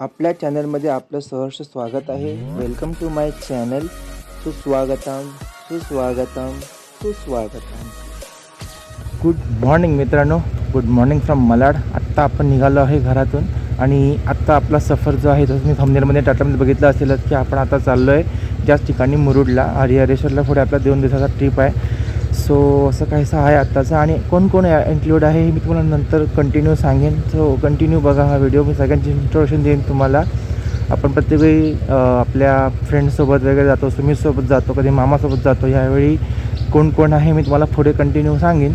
आपल्या चॅनलमध्ये आपलं सहर्ष स्वागत आहे. वेलकम टू माय चॅनल सुस्वागतम सुस्वागतम सुस्वागतम. गुड मॉर्निंग मित्रांनो. Good morning from Malad. आत्ता आपण निघालो आहे घरातून आणि आत्ता आपला सफर जो आहे तो मी थंबनेलमध्ये टाटामध्ये बघितलं असेलच की आपण आता चाललो आहे ज्याच ठिकाणी मुरुडला हरिहरेश्वरला पुढे आपला दोन दिवसाचा ट्रिप आहे. सो असं काहीसं आहे आत्ताचं आणि कोण कोण इन्क्लूड आहे हे मी तुम्हाला नंतर कंटिन्यू सांगेन. सो कंटिन्यू बघा हा व्हिडिओ मी सगळ्यांची इंट्रोडक्शन देईन तुम्हाला. आपण प्रत्येक वेळी आपल्या फ्रेंड्ससोबत वगैरे जातो सुमितसोबत जातो कधी मामासोबत जातो यावेळी कोण कोण आहे मी तुम्हाला पुढे कंटिन्यू सांगेन.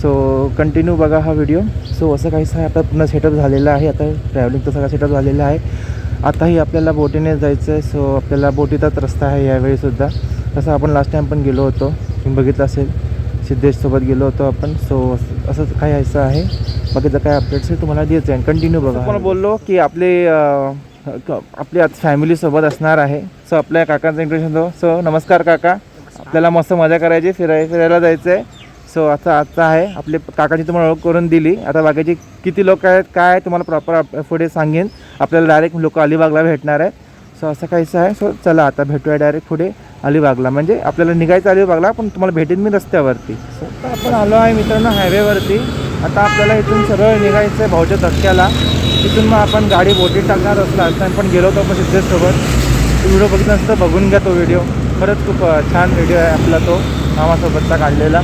सो कंटिन्यू बघा हा व्हिडिओ सो असं काहीसं आहे. आता पूर्ण सेटअप झालेलं आहे. आता ट्रॅव्हलिंगचा सगळा सेटअप झालेला आहे. आताही आपल्याला बोटीने जायचं आहे सो आपल्याला बोटीचाच रस्ता आहे यावेळीसुद्धा तसं आपण लास्ट टाईम पण गेलो होतो. तुम्ही बघितलं असेल सिद्धेशसोबत गेलो होतो आपण. सो असंच काही असं आहे. बाकीचं काय अपडेट्स आहे तुम्हाला द्यायचं आहे. कंटिन्यू बघा. मला बोललो की आपले आपली आज फॅमिलीसोबत असणार आहे. सो आपल्या काकांचं इंट्रेशन दो सो नमस्कार काका. आपल्याला मस्त मजा करायची फिराय फिरायला जायचं आहे सो आता आता आहे. आपले काकाची तुम्हाला ओळख करून दिली. आता बाकीचे किती लोक आहेत काय तुम्हाला प्रॉपर पुढे सांगेन. आपल्याला डायरेक्ट लोक अलिबागला भेटणार आहे सो असं काहीसं आहे. सो चला आता भेटूया डायरेक्ट पुढे. अलिबागला. म्हणजे आपल्याला निघायचं अलिबागला पण तुम्हाला भेटेन मी रस्त्यावरती. तर आपण आलो आहे मित्रांनो हायवेवरती. आता आपल्याला इथून सरळ निघायचं आहे भाऊच्या धक्क्याला. तिथून मग आपण गाडी बोटीत टाकणार असला लास्ट टाइम पण गेलो होतो आपण सिद्धेशसोबत. तो व्हिडिओ बघितला असतं बघून घ्या तो व्हिडिओ. खरंच खूप छान व्हिडिओ आहे आपला तो मामासोबतचा काढलेला.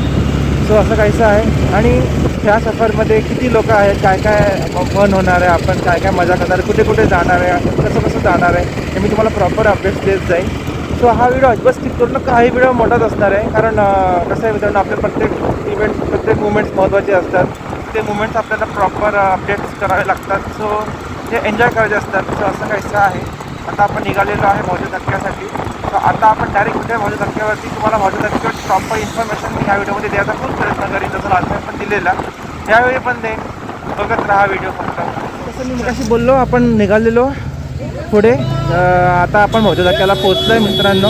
सो असं काहीसं आहे. आणि ह्या सफरमध्ये किती लोक आहेत? काय काय फन होणार आहे आपण? काय काय मजा करणार आहे? कुठे कुठे जाणार आहे? कसं कसं जाणार आहे? हे मी तुम्हाला प्रॉपर अपडेट्स देत जाईल सो हा व्हिडिओ अजिबात स्किप करू नका काही व्हिडिओ मोठाच असणार आहे. कारण कसं आहे मित्रांनो आपले प्रत्येक इव्हेंट्स प्रत्येक मुवमेंट्स महत्त्वाचे असतात. ते मुवमेंट्स आपल्याला प्रॉपर अपडेट्स करावे लागतात. सो ते एन्जॉय करायचे असतात. सो असं काहीसं आहे. आता आपण निघालेलो आहे मौजे धक्क्यासाठी तर आता आपण डायरेक्ट कुठे मौजे धक्क्यावरती तुम्हाला मौजे धक्क्यावर प्रॉपर इन्फॉर्मेशन मी ह्या व्हिडिओमध्ये द्यायचा खूप प्रयत्न करीन. जसं लास्ट टाइम पण दिलेला. यावेळी पण ते बघत राहा व्हिडिओ फक्त. तसं मी अशी बोललो आपण निघालेलो. पुढे आता आपण मौजे धक्क्याला पोचलो आहे मित्रांनो.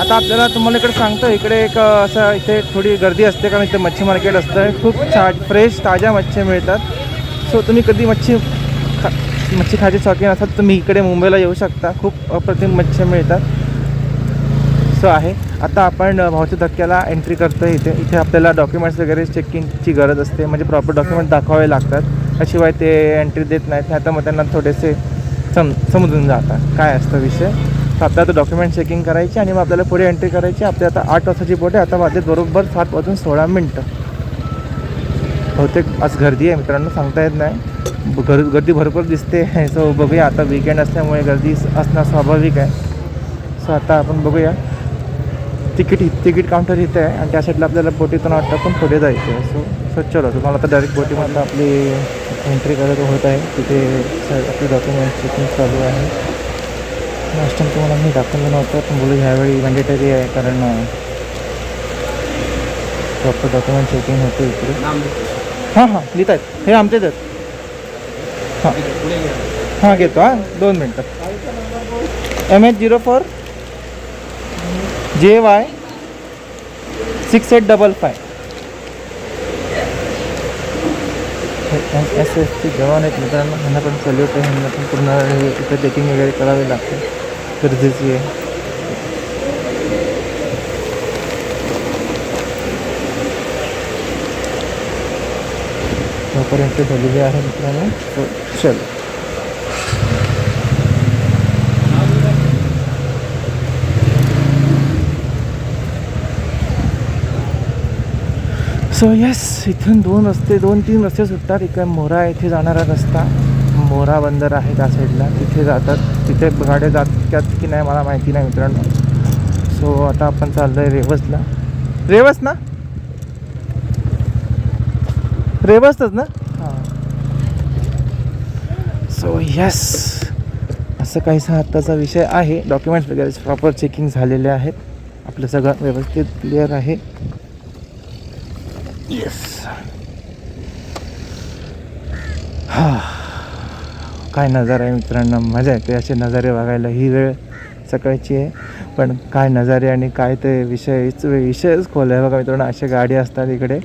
आता आपल्याला तुम्हाला इकडे सांगतो इकडे एक असं इथे थोडी गर्दी असते कारण इथे मच्छी मार्केट असतं. खूप छा फ्रेश ताज्या मच्छी मिळतात. सो तुम्ही कधी मच्छी खा मच्छी खायचे शौकीन असाल तुम्ही इकडे मुंबईला येऊ शकता. खूप अप्रतिम मच्छी मिळतात. सो आहे. आता आपण भावच्या धक्क्याला एंट्री करतो आहे इथे. इथे आपल्याला डॉक्युमेंट्स वगैरे चेकिंगची गरज असते. म्हणजे प्रॉपर डॉक्युमेंट दाखवावे लागतात. त्याशिवाय ते एंट्री देत नाहीत. नाही तर मग त्यांना थोडेसे सम समजून जातात काय असतं विषय? तर आपल्याला डॉक्युमेंट चेकिंग करायची आणि मग आपल्याला पुढे एंट्री करायची. आपली आता आठ वाजताची बोट आहे. आता वाजत बरोबर सात वाजून सोळा मिनटं. बहुतेक आज गर्दी आहे. मित्रांनो सांगता येत नाही. गर गर्दी भरपूर दिसते. सो बघूया. आता विकेंड असल्यामुळे गर्दी असणं स्वाभाविक आहे. सो आता आपण बघूया. तिकीट तिकीट काउंटर इथे आहे आणि त्या साईडला आपल्याला बोटीतून वाटतं पण पुढे जायचं आहे सो सो चलो तुम्हाला आता डायरेक्ट बोटीमधून आपली एंट्री करत होत आहे. तिथे आपले डॉक्युमेंट चेकिंग चालू आहे. लास्ट टाइम तुम्हाला मी दाखवलं नव्हतं पण बोलू ह्यावेळी मॅन्डेटरी आहे कारण प्रॉपर डॉक्युमेंट चेकिंग होते इकडे. हां हां लिहित आहेत हे आमचेच आहेत. हां. हां घेतो हां. दोन मिनटं. M H zero four J Y six eight double five. S एसचे जवान आहेत मित्रांनो ह्यांना पण सल्यूट आहे ह्यांना पण पूर्ण हे इथं चेकिंग वगैरे करावी लागते. गरजेची आहे. एंट्री झालेली आहे मित्रांनो. सो चल. सो येस इथून दोन रस्ते दोन तीन रस्ते सुटतात. इकडे मोरा इथे जाणारा रस्ता. मोरा बंदर आहे त्या साईडला तिथे जातात. तिथे गाड्या जातात की नाही मला माहिती नाही मित्रांनो. सो आता आपण चाललो आहे रेवसला. रेवस ना? रेवसच ना? हां. सो येस असं काहीसा आत्ताचा विषय आहे. डॉक्युमेंट्स वगैरे प्रॉपर चेकिंग झालेले आहेत. आपलं सगळं व्यवस्थित क्लिअर आहे. येस हा काय नजारा आहे मित्रांनो? मजा येते. असे नजारे बघायला ही वेळ सकाळची आहे. पण काय नजारे आणि काय ते विषय विषयच खोल आहे. बघा मित्रांनो अशा गाडी असतात इकडे.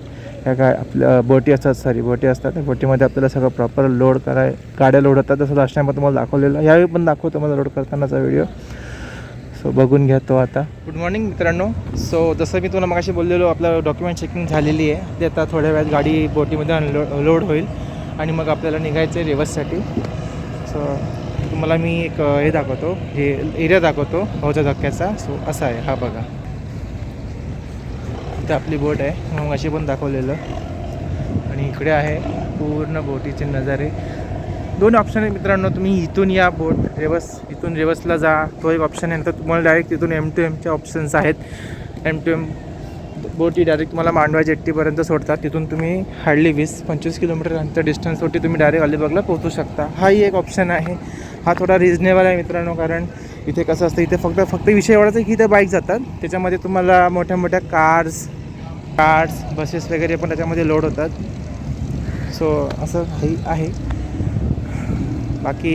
ह्या काय आपल्या बोटी असतात. सॉरी बोटी असतात. त्या बोटीमध्ये आपल्याला सगळं प्रॉपर लोड कराय गाड्या लोड होतात. तसं लास्ट टाईम तुम्हाला दाखवलेलं यावेळी पण दाखवतो. मला लोड करतानाचा व्हिडिओ सो बघून घ्या तो आता. गुड मॉर्निंग मित्रांनो. सो जसं मी तुम्हाला मगाशी बोललेलो आपलं डॉक्युमेंट चेकिंग झालेली आहे. ते आता थोड्या वेळात गाडी बोटीमध्ये अनलो लोड होईल आणि मग आपल्याला निघायचं आहे रेवससाठी सो तुम्हाला मी एक हे दाखवतो. हे एरिया दाखवतो भाऊच्या धक्क्याचा. सो असा आहे हा बघा. इथं आपली बोट आहे. मग अशी पण दाखवलेलं. आणि इकडे आहे पूर्ण बोटीचे नजारे. दोन ऑप्शन आहेत मित्रांनो. तुम्ही इथून या बोट रेवस इथून रेवसला जा. तो एक ऑप्शन आहे. नंतर तुम्हाला डायरेक्ट तिथून एम टू एमचे ऑप्शन्स आहेत. एम टू एम बोटी डायरेक्ट तुम्हाला मांडवा जेट्टीपर्यंत सोडतात. तिथून तुम्ही हार्डली वीस पंचवीस किलोमीटर अंतर डिस्टन्सवरती तुम्ही डायरेक्ट अलिबागला पोहोचू शकता. हाही एक ऑप्शन आहे. हा थोडा रिजनेबल आहे मित्रांनो कारण इथे कसं असतं इथे फक्त फक्त विषय एवढाच आहे की इथे बाईक जातात. त्याच्यामध्ये तुम्हाला मोठ्या मोठ्या कार्स कार्स बसेस वगैरे पण त्याच्यामध्ये लोड होतात. सो असं काही आहे. बाकी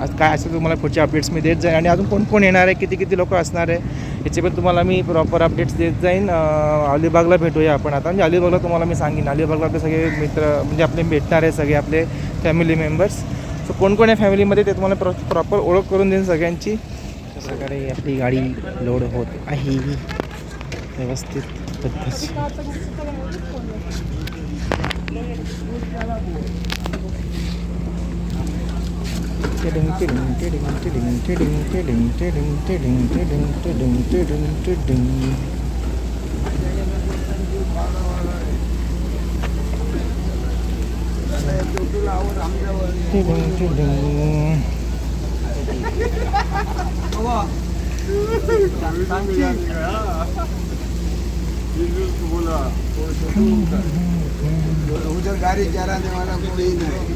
आज काय असं तुम्हाला पुढचे अपडेट्स मी देत जाईन. आणि अजून कोण कोण येणार आहे? किती किती लोक असणार आहे? याचे पण तुम्हाला मी प्रॉपर अपडेट्स देत जाईन. अलिबागला भेटूया आपण आता. म्हणजे अलिबागला तुम्हाला मी सांगेन. अलिबागला आपले सगळे मित्र म्हणजे आपले भेटणार आहे सगळे आपले फॅमिली मेंबर्स सो कोण कोण आहे फॅमिलीमध्ये ते तुम्हाला प्रॉ प्रॉपर ओळख करून देईन सगळ्यांची. अशा प्रकारे आपली गाडी लोड होत आहे. व्यवस्थित पद्धत. उधर गाड़ी जा रहा है हमारा कोई नहीं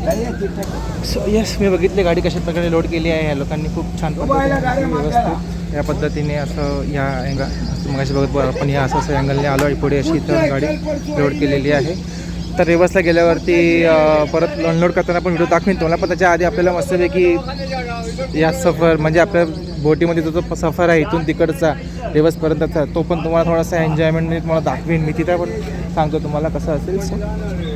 सो येस मी बघितले गाडी कशा प्रकारे लोड केली आहे. या लोकांनी खूप छान पद्धतीने व्यवस्थित या पद्धतीने असं या अँगल मग अशी बघत आपण या असं असं अँगलने आलो आहे. पुढे अशी इथं गाडी लोड केलेली आहे. तर रेवसला गेल्यावरती परत अनलोड करताना पण व्हिडिओ दाखवीन तुम्हाला. पण त्याच्या आधी आपल्याला मस्तपैकी या सफर म्हणजे आपल्या बोटीमध्ये जो जो सफर आहे इथून तिकडचा रेवसपर्यंतचा तो पण तुम्हाला थोडासा एन्जॉयमेंट मी तुम्हाला दाखवीन. मी तिथे पण सांगतो तुम्हाला कसं असेल. सर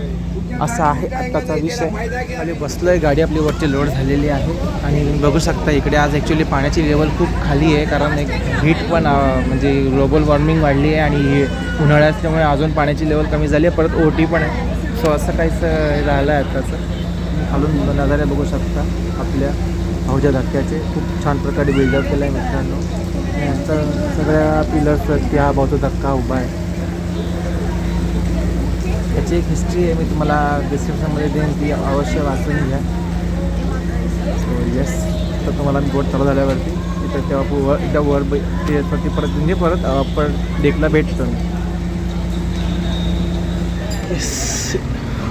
असा आहे आत्ताचा विषय. खाली बसलो आहे गाडी आपली वरची लोड झालेली आहे. आणि बघू शकता इकडे आज ॲक्च्युली पाण्याची लेवल खूप खाली आहे कारण एक हीट पण म्हणजे ग्लोबल वॉर्मिंग वाढली आहे आणि उन्हाळ्याच्यामुळे अजून पाण्याची लेवल कमी झाली आहे. परत ओटी पण आहे. सो असं काहीच राहिलं झालं आहे आत्ताचं. खालून नजारे बघू शकता आपल्या भाऊच्या धक्क्याचे. खूप छान प्रकारे बिल्डअप केलं आहे मित्रांनो. आणि सगळ्या पिलर्सवरती हा भाऊचा धक्का उभा आहे. याची एक हिस्ट्री आहे मी तुम्हाला डिस्क्रिप्शनमध्ये देईन ती अवश्य वाचून घ्या. सो येस तर तुम्हाला मी बोट चालू झाल्यावरती तिथं तेव्हा वर एकदा वर ब- ते वरती परत म्हणजे परत आपण डेकला भेटतो मी येस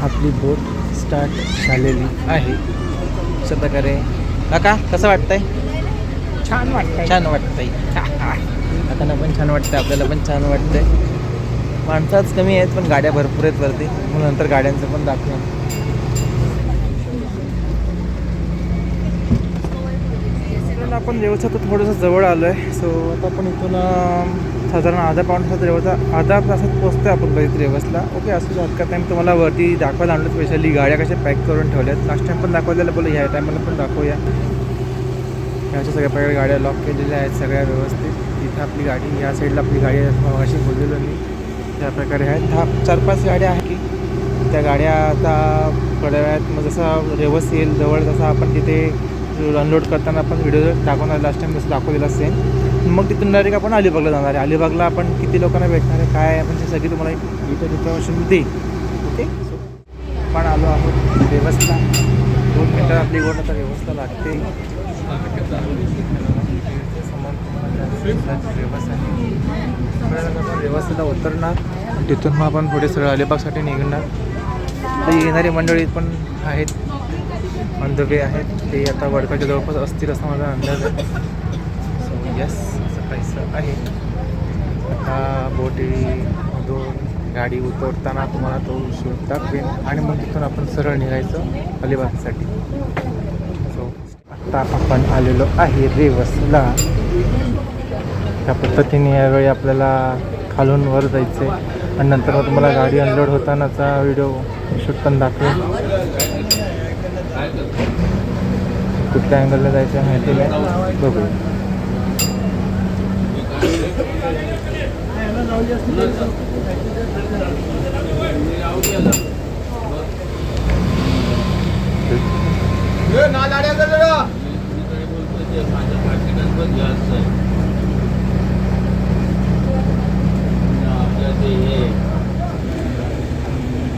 आपली बोट स्टार्ट झालेली आहे. अशा प्रकारे. काका कसं वाटतंय? छान वाटतंय. छान वाटतंय. काकांना पण छान वाटतंय आपल्याला पण छान वाटतंय. माणसाच कमी आहेत पण गाड्या भरपूर आहेत वरती. मग नंतर गाड्यांचं पण दाखवून. आपण देवचा तर थोडंसं जवळ आलो आहे सो आता आपण इथून साधारण अर्धा पाऊण तासात रेवचा अर्धा तासात पोहोचतो आपण कधीतरी रेवसला. ओके असं हरकत नाही तुम्हाला वरती दाखवायला आणलं स्पेशली गाड्या कशा पॅक करून ठेवल्यात. लास्ट टाईम पण दाखवलेलं बोलू ह्या टायमाला पण दाखवूया. ह्याच्या सगळ्या प्रकारे गाड्या लॉक केलेल्या आहेत सगळ्या व्यवस्थित. इथं आपली गाडी या साईडला आपली गाडी अशी बोललेलो मी. त्या प्रकारे आहेत. दहा चार पाच गाड्या आहेत की त्या गाड्या आता थोड्या वेळात मग जसा रेवस येईल जवळ तसा आपण तिथे अनलोड करताना आपण व्हिडिओ दाखवणार लास्ट टाइम जसं दाखवलेला असेल मग तिथून डायरेक्ट आपण अलिबागला जाणार आहे. अलिबागला आपण किती लोकांना भेटणार आहे काय आपण ते सगळी तुम्हाला डिटेल इन्फॉर्मेशन देईल ओके आपण आलो आहोत व्यवस्था दोन मिनटं आपली गोड आता व्यवस्था लागते. व्यवस्थेला उतरणार. तिथून मग आपण पुढे सरळ अलिबागसाठी निघणार. येणारी मंडळी पण आहेत. ऑन द वे आहेत. ते आता वडकाच्या जवळपास असतील असा माझा अंदाज आहे. सो यस असं काहीसं आहे. आता बोटीमधून गाडी उतरताना तुम्हाला तो शूट दाखवेन. आणि मग तिथून आपण सरळ निघायचं अलिबागसाठी. सो आत्ता आपण आलेलो आहे रेवसला. त्या पद्धतीने यावेळी आपल्याला खालून वर जायचं. आहे आणि नंतर मग तुम्हाला गाडी अनलोड होतानाचा व्हिडिओ शूट पण दाखवेल. कुठल्या अँगलला जायचं आहे माहिती नाही. बघू.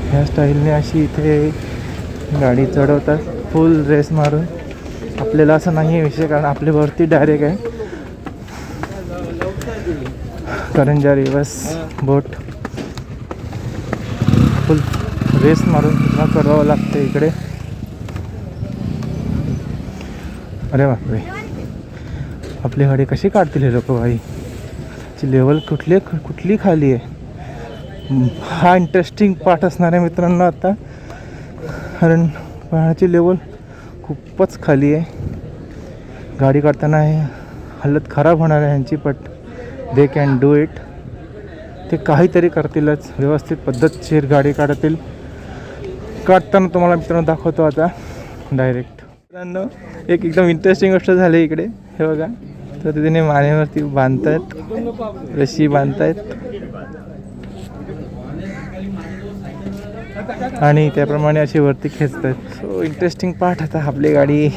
ह्या स्टाईलने अशी इथे गाडी चढवतात. फुल रेस मारून. आपल्याला असं नाही आहे विषय कारण आपली वरती डायरेक्ट आहे. करंजा रिवर्स बोट फुल रेस मारून पुन्हा चढवावं लागतं इकडे. अरे बापरे. आपली गाडी कशी काढतील हे लोक भाई? लेवल कुठली कुठली खाली आहे? हा इंटरेस्टिंग पार्ट असणार आहे मित्रांनो आता. कारण पाण्याची लेवल खूपच खाली आहे. गाडी काढताना आहे हालत खराब होणार आहे ह्यांची but they can do it ते काहीतरी करतीलच. व्यवस्थित पद्धतशीर गाडी काढतील. काढताना तुम्हाला मित्रांनो दाखवतो आता डायरेक्ट मित्रांनो एक एकदम इंटरेस्टिंग गोष्ट झाली इकडे. हे बघा. तर तिने मानेवरती बांधतायत. रशी बांधतायत. आणि त्याप्रमाणे अशी वरती खेचत आहेत सो इंटरेस्टिंग पार्ट आता आपली गाडी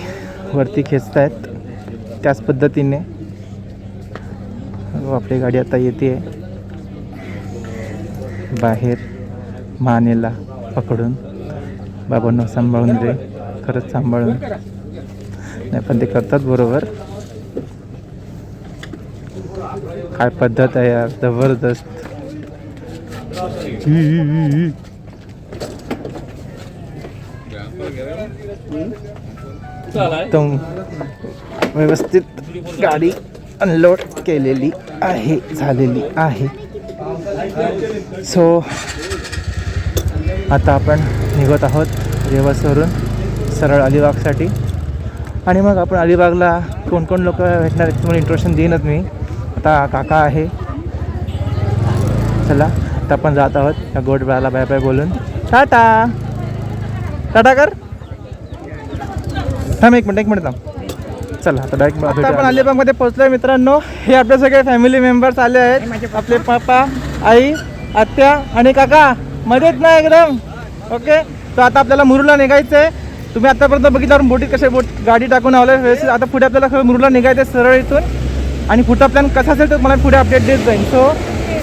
वरती खेचत आहेत त्याच पद्धतीने. हो, आपली गाडी आता येते बाहेर मानेला पकडून. बाबांना सांभाळून रे. खरंच सांभाळून. नाही पण ते करतात बरोबर. काय पद्धत आहे यार? जबरदस्त. एकदम व्यवस्थित गाडी अनलोड केलेली आहे झालेली आहे. सो आता आपण निघत आहोत रेवसवरून सरळ अलिबागसाठी. आणि मग आपण अलिबागला कोण कोण लोक भेटणार आहेत तुम्हाला इंट्रोडक्शन देईनच मी. आता काका आहे. चला आता आपण जात आहोत त्या गोड बाय बाय बोलून. टाटा! टाटा कर! थांब एक मिनिट एक मिनिट थांब. चला आता डायरेक्ट आता आपण अलिबागमध्ये पोहोचलोय मित्रांनो. हे आपले सगळे फॅमिली मेंबर्स आले आहेत. आपले पापा आई आत्या आणि काका. मजेत ना एकदम? ओके तर आता आपल्याला मुरुडला निघायचं आहे तुम्ही आतापर्यंत बघितल्यावर बोटीत कसे बोट गाडी टाकून आलोय व्यवस्थित आता पुढे आपल्याला खरं मुरुडला निघायचं आहे सरळ इथून. आणि पुढचा प्लॅन कसा असेल तर मला पुढे अपडेट देत जाईल. सो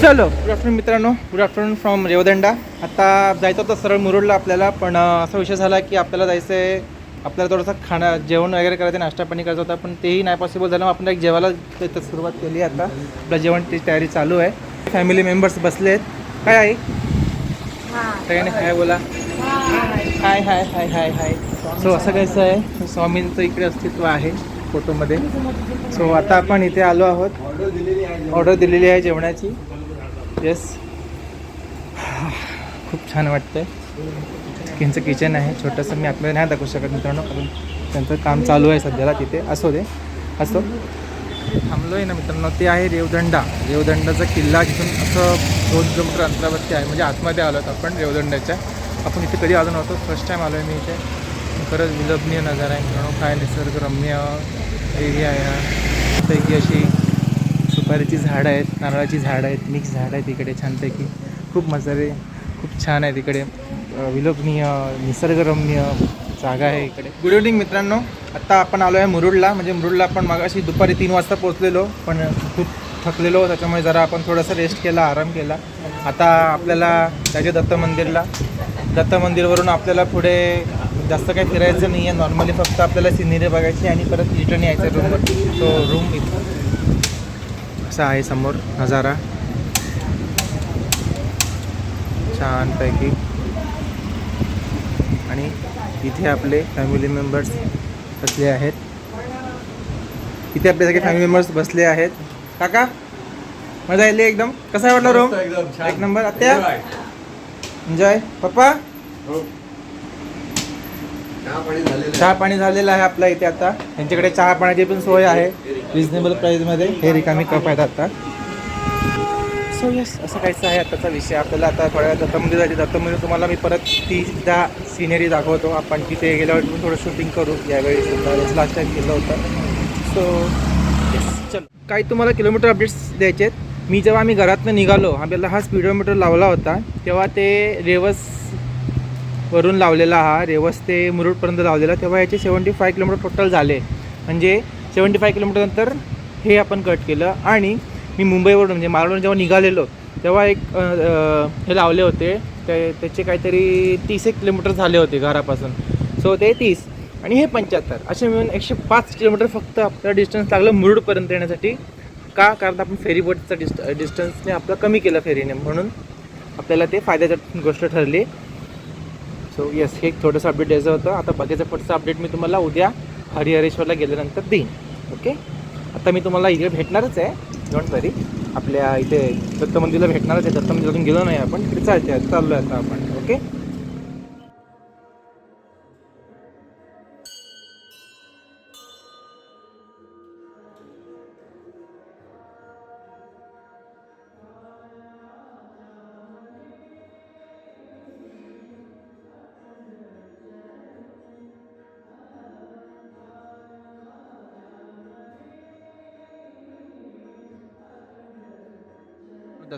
चलो. गुड आफ्टरनून मित्रांनो. Good afternoon from Revdanda. आता जायचं होतं सरळ मुरुडला आपल्याला पण असा विषय झाला की आपल्याला जायचं आहे आपल्याला थोडंसं खाणं जेवण वगैरे करायचं नाश्ता पाणी करायचं होता पण तेही नाही पॉसिबल झालं. मग आपण एक जेवायला सुरुवात केली आता. आपलं जेवणची तयारी चालू आहे. फॅमिली मेंबर्स बसले आहेत. काय आहे काय नाही काय बोला. हाय हाय हाय हाय हाय सो असं कायचं आहे? स्वामींचं इकडे अस्तित्व आहे फोटोमध्ये. सो आता आपण इथे आलो आहोत. ऑर्डर दिलेली आहे जेवणाची. येस खूप छान वाटतंय. त्यांचं किचन आहे. छोटंसं मी आतमध्ये नाही दाखवू शकत मित्रांनो कारण त्यांचं काम चालू आहे सध्याला तिथे. असो दे असो. थांबलो आहे ना मित्रांनो ते आहे रेवदंडा. रेवदंडाचा किल्ला तिथून असं दोन किलोमीटर अंतरावरती आहे. म्हणजे आतमध्ये आलो आहोत आपण रेवदंड्याच्या. आपण इथे कधी आलो नव्हतो. फर्स्ट टाईम आलो आहे मी इथे. खरंच विलभनीय नजारा आहे मित्रांनो. काय निसर्गरम्य एरिया आहे पैकी अशी सुपारीची झाडं आहेत नारळाची झाडं आहेत मिक्स झाडं आहेत इकडे छानपैकी. खूप मजा आहे खूप छान आहे तिकडे. विलोभनीय निसर्गरम्य जागा आहे इकडे. गुड इव्हनिंग मित्रांनो. आत्ता आपण आलो आहे मुरुडला. म्हणजे मुरुडला आपण मागाशी दुपारी तीन वाजता पोहोचलेलो पण खूप थकलेलो. त्याच्यामुळे जरा आपण थोडासा रेस्ट केला आराम केला. आता आपल्याला त्याचे दत्त मंदिरला. दत्त मंदिरवरून आपल्याला पुढे जास्त काही फिरायचं नाही आहे नॉर्मली फक्त आपल्याला सिनेरी बघायची आणि परत रिटर्न यायचं रूमवर तो रूम असा आहे समोर नजारा. छानपैकी. इथे आपले फॅमिली मेंबर्स बसले आहेत. इथे आपले सगळे फॅमिली मेंबर्स बसले आहेत. काका मजा येईल एकदम? कसा वाटला रूम एक नंबर आत्या? एन्जॉय पप्पा? चहा पाणी झालेलं आहे. आपल्या इथे आता. त्यांच्याकडे चहा पाण्याची पण सोय आहे. रिजनेबल प्राईसमध्ये हे रिकामी कप आहेत आता. सो यस असं काहीसं आहे आताचा विषय. आपल्याला आता थोड्या वेळात दत्तमंदिर जायचे तुम्हाला मी परत ती सिनेरी दाखवतो. आपण तिथे गेल्यावर पण थोडं शूटिंग करू. यावेळी सुद्धा लास्ट टाईम केलं होतं. सो येस चल. काही तुम्हाला किलोमीटर अपडेट्स द्यायचे आहेत मी जेव्हा आम्ही घरातनं निघालो आपल्याला हा स्पीडोमीटर लावला होता तेव्हा ते रेवस वरून लावलेला हा रेवस ते मुरुडपर्यंत लावलेला तेव्हा याचे सेवन्टी फाय किलोमीटर टोटल झाले. म्हणजे सेवन्टी फाय किलोमीटरनंतर हे आपण कट केलं. आणि मी मुंबईवरून म्हणजे मालवण जेव्हा निघालेलो तेव्हा एक हे लावले होते. ते त्याचे काहीतरी तीस एक किलोमीटर झाले होते घरापासून. सो ते तीस आणि हे पंच्याहत्तर. असे मिळून एकशे पाच किलोमीटर फक्त आपलं डिस्टन्स लागलं मुरुडपर्यंत येण्यासाठी. का? कारण आपण फेरीबोटचा डिस्ट डिस्टन्सने आपलं कमी केलं फेरीने. म्हणून आपल्याला ते फायद्याची गोष्ट ठरली. सो येस हे एक थोडंसं अपडेट द्यायचं होतं. आता बाकीचं पुढचं अपडेट मी तुम्हाला उद्या हरिहरेश्वरला गेल्यानंतर देईन. ओके आत्ता मी तुम्हाला इकडे भेटणारच आहे. डोंट वरी आपल्या इथे दत्त मंदिरला भेटणारच आहे. दत्त मंदिरातून गेलो नाही आपण. तिकडे चालते चाललो आहे आता आपण. ओके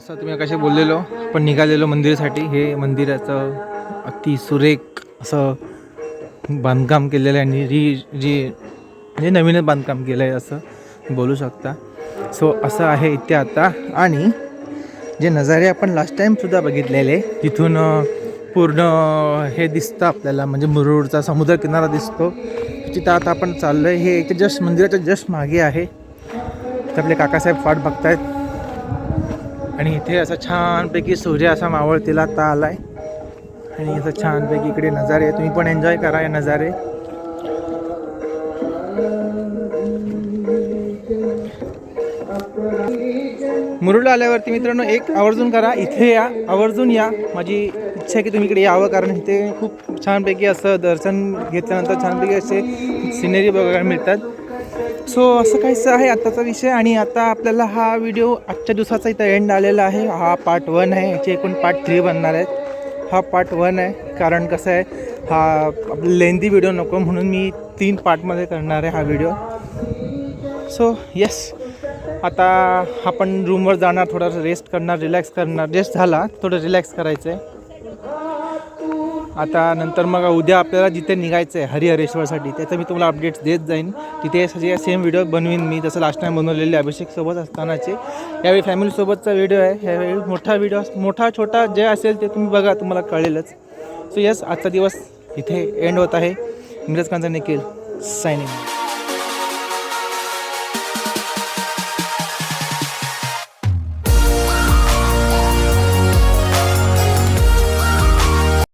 असं तुम्ही कसे बोललेलो पण निघालेलो मंदिरासाठी. हे मंदिराचं अति सुरेख असं बांधकाम केलेलं आहे आणि री जी म्हणजे नवीनच बांधकाम केलं आहे असं बोलू शकता. सो असं आहे इथे आता. आणि जे नजारे आपण लास्ट टाईमसुद्धा बघितलेले तिथून पूर्ण हे दिसतं आपल्याला. म्हणजे मुरुडचा समुद्र किनारा दिसतो. तिथं आता आपण चाललो आहे हे इथे जस्ट मंदिराच्या जस्ट मागे आहे. तर आपले काकासाहेब फाट बघतायत. आणि इथे असा छानपैकी सूर्य असा मावळतीला आता आलाय. आणि असं छानपैकी इकडे नजारे तुम्ही पण एन्जॉय करा हे नजारे. मुरुडला आल्यावरती मित्रांनो एक आवर्जून करा. इथे या आवर्जून या. माझी इच्छा आहे की तुम्ही इकडे यावं कारण इथे खूप छानपैकी असं दर्शन घेतल्यानंतर छानपैकी असे सिनेरी बघायला मिळतात. सो असं काहीसं आहे आत्ताचा विषय आणि आता आपल्याला हा व्हिडिओ आजच्या दिवसाचा इथं एंड आलेला आहे. हा पार्ट वन आहे. याचे एकूण पार्ट थ्री बनणार आहेत हा पार्ट वन आहे. कारण कसं आहे हा लेंदी व्हिडिओ नको म्हणून मी तीन पार्टमध्ये करणार आहे हा व्हिडिओ सो येस आता आपण रूमवर जाणार थोडा रेस्ट करणार रिलॅक्स करणार. रेस्ट झाला थोडं रिलॅक्स करायचं आहे आता नंतर मग उद्या आपल्याला जिथे निघायचं आहे हरिहरेश्वरसाठी त्याचं मी तुम्हाला अपडेट्स देत जाईन. तिथे सगळे सेम व्हिडिओ बनवीन मी. जसं लास्ट टाईम बनवलेले अभिषेकसोबत असतानाचे. यावेळी फॅमिलीसोबतचा व्हिडिओ आहे. ह्यावेळी मोठा व्हिडिओ मोठा छोटा जे असेल ते तुम्ही बघा तुम्हाला कळेलच. सो यस आजचा दिवस इथे एंड होत आहे. इंग्रजकांचा कांचा निखिल सायनिंग